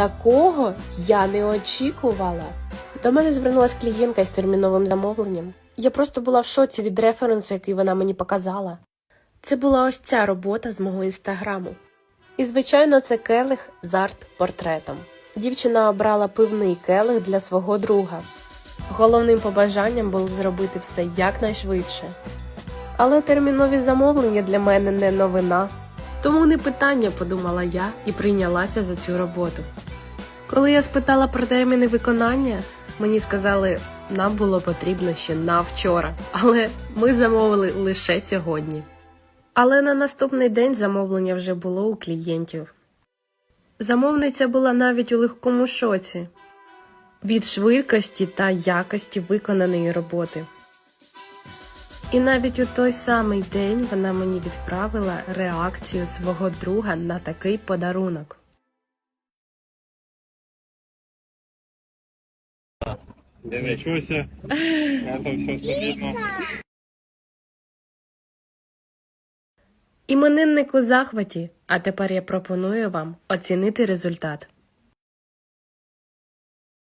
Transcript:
такого я не очікувала. До мене звернулася клієнтка з терміновим замовленням. Я просто була в шоці від референсу, який вона мені показала. Це була ось ця робота з мого інстаграму. І, звичайно, це келих з арт-портретом. Дівчина обрала пивний келих для свого друга. Головним побажанням було зробити все якнайшвидше. Але термінові замовлення для мене не новина. Тому не питання, подумала я і прийнялася за цю роботу. Коли я спитала про терміни виконання, мені сказали, нам було потрібно ще на вчора, але ми замовили лише сьогодні. Але на наступний день замовлення вже було у клієнтів. Замовниця була навіть у легкому шоці від швидкості та якості виконаної роботи. І навіть у той самий день вона мені відправила реакцію свого друга на такий подарунок. Ничего себе. Это все солидно. Іменинник у захваті, а тепер я пропоную вам оцінити результат.